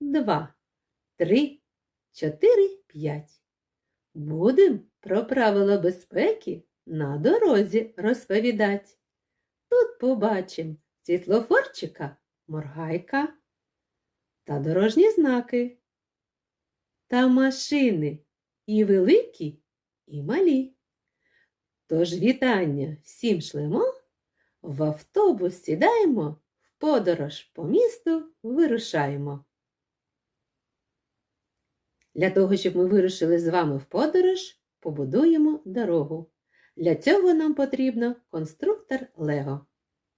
два, три, чотири, п'ять. Будем про правила безпеки на дорозі розповідати. Тут побачим світлофорчика, моргайка та дорожні знаки. Та машини і великі, і малі. Тож вітання всім шлемо, в автобус сідаємо, подорож по місту вирушаємо. Для того, щоб ми вирушили з вами в подорож, побудуємо дорогу. Для цього нам потрібно конструктор Лего.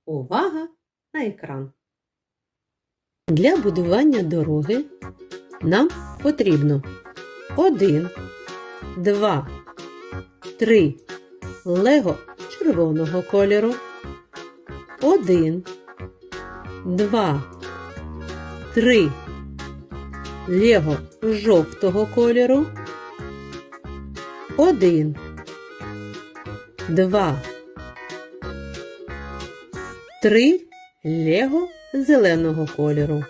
Увага на екран! Для будування дороги нам потрібно 1, 2, 3 Лего червоного кольору. 1, 2, 3 Лего жовтого кольору. 1, 2, 3 Лего зеленого кольору.